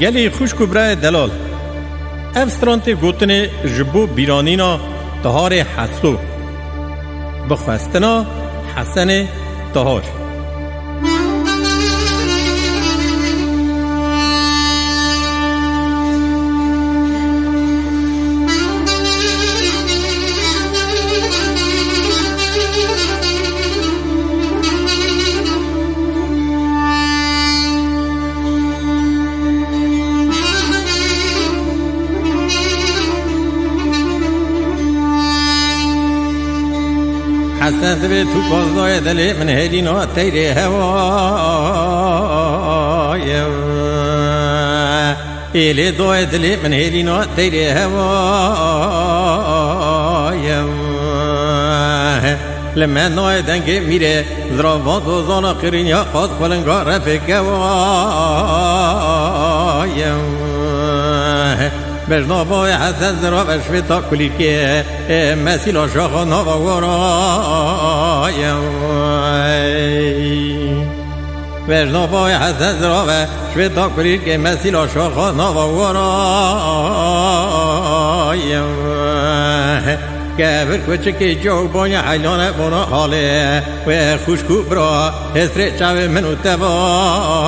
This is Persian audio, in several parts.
گلی خوش برای دلال. اف سترانت گوتن جبو بیرانینا تهار حسو. بخواستنا حسن تهار. حسن به تو کازای دل من هلینا تیری هوای. ایلی دوی دل من هلینا تیری هوای. لما نوی دنگ میره زراوان دو زانا قرینیا خواست پلنگا رفک هوای. بجنا بای حسن زرا بشوی تا کلی که مسیلا شاخا نوا ورای بجنا بای حسن زرا بشوی تا کلی که مسیلا شاخا نوا ورای کبر کوچکی جو بانی حیلان بنا حاله و خوشکو برا هستر چاو منو توایم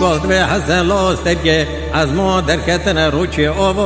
قدر حسن لاستگه از ما در کتن روچ آوا